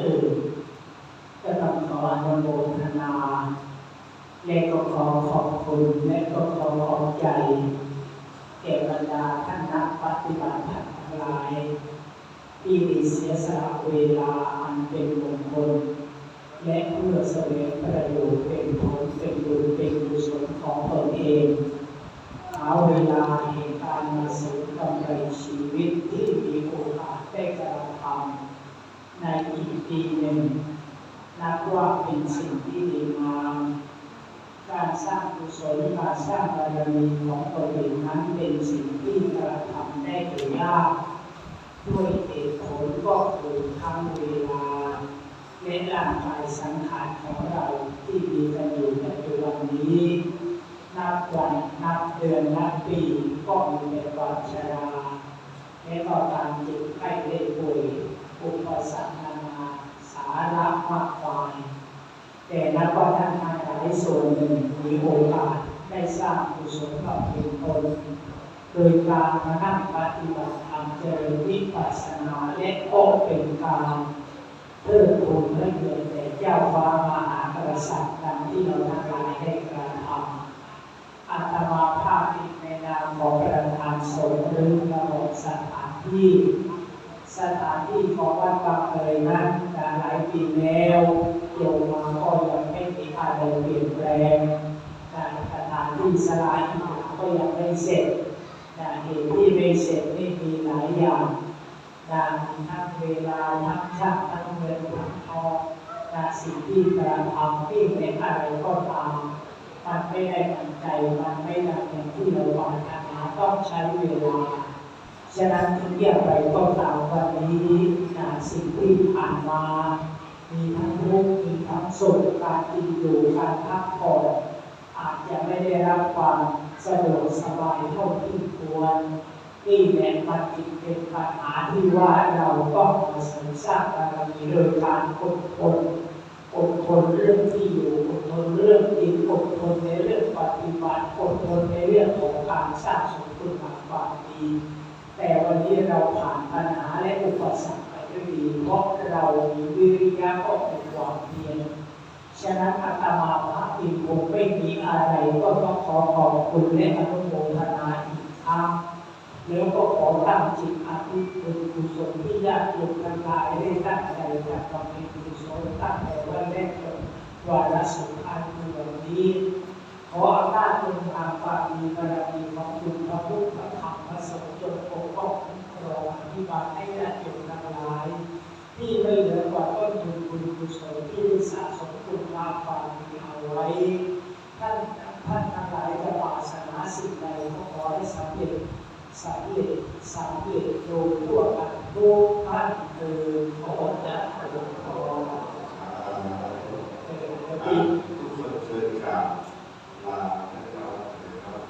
อื่นก็ต้องขออนุโมทนาและก็ขอขอบคุณและก็ขอขอบใจแก่บรรดาท่านนักปฏิบัติทั้งหลาย ที่ได้เสียสละเวลาอันเป็นมงคลและเพื่อแสวงประโยชน์เป็นผลเป็นบุญเป็นกุศลของตนเองหาเวลาแห่งการมาสริมกำไรชีวิตที่มีโอกาสได้กระทำ ในอีกปีหนึ่ง นับว่าเป็นสิ่งที่ดีงามการสร้างกุศลการสร้างบารมีของตนเองนั้นเป็นสิ่งที่กระทำได้โดยยากด้วยเหตุผลก็คือทั้งเวลาและร่างกายสังขารของเราที่มีกันอยู่ในปัจจุบันนี้นับวันนับเดือนนับปีก็มีแต่ความชราและก็การเจ็บไข้ได้ป่วย อุปสรรคนานาสาระมากมาย แต่นับว่าท่านทั้งหลายส่วนหนึ่งมีโอกาสได้สร้างกุศลบเพ็ญตนโดยการมานั่งปฏิบัติธรรมเจริญวิปัสสนาและก็เป็นการเพิ่มพูนให้เกิดแต่เจ้าฟ้ามหากษัตริย์ดังที่เราทั้งหลายได้กระทำอาตมาภาพอีกในนามของประธานสงฆ์หรือกระบอกสถานที่ สถานที่ของวัดบางเลยนั้นหลายปีแล้วโยมมาก็ยังไม่มีอะไรเปลี่ยนแปลงการสถานที่สลายอีกก็ยังไม่เสร็จนะเหตุที่ไม่เสร็จนี่มีหลายอย่างนะทั้งเวลาทั้งชักทั้งเงินทั้งทองนะสิ่งที่กระทำที่เป็นอะไรก็ตามมันไม่ได้ตั้งใจมันไม่ได้อย่างที่เราปรารถนาต้องใช้เวลา ฉะนั้นอย่างไรก็ตามวันนี้นะสิ่งที่ผ่านมา มีทั้งทุกข์มีทั้งสุขการกินอยู่การพักผ่อนอาจจะไม่ได้รับความสะดวกสบายเท่าที่ควรนี่แหละมันจึงเป็นปัญหาที่ว่าเราต้องมาเสริมสร้างบารมีโดยการอดทนอดทนเรื่องที่อยู่อดทนเรื่องกินอดทนในเรื่องปฏิบัติอดทนในเรื่องของการสร้างสมคุณงามความดี แต่วันนี้เราผ่านปัญหาและอุปสรรคไปด้วยดีเพราะเรามีวิริยะก็เป็นความเพียรฉะนั้นอาตมาพระอินคงไม่มีอะไรก็ต้องขอขอบคุณและอนุโมทนาอีกครั้งแล้วก็ขอตั้งจิตอธิษฐานกุศลที่ญาติโยมทั้งหลายได้ตั้งใจจากความเป็นกุศลตั้งแต่วันแรกจนวาระสุดท้ายคือวันนี้ขออำนาจคุณงามความดีบาร ที่ไม่เหลือกว่าต้นทุนบุญกุศลที่สะสมคุณงามความดีเอาไว้ ท่านท่านทั้งหลายจะปรารถนาสิ่งใดก็ขอให้สำเร็จสำเร็จสำเร็จโดยทั่วกันทุกท่านเดินขอจะขอขอเอ่อ ทุ ปี กคนเชิญกราบลาและเรานะครับ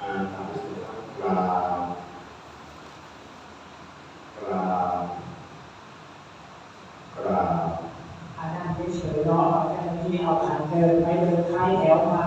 อ่านตามสุดกราบกราบกราบ อันนั้นเฉยๆเนาะอันนี้เอาขัน เดินไปเดินท้ายแถวมา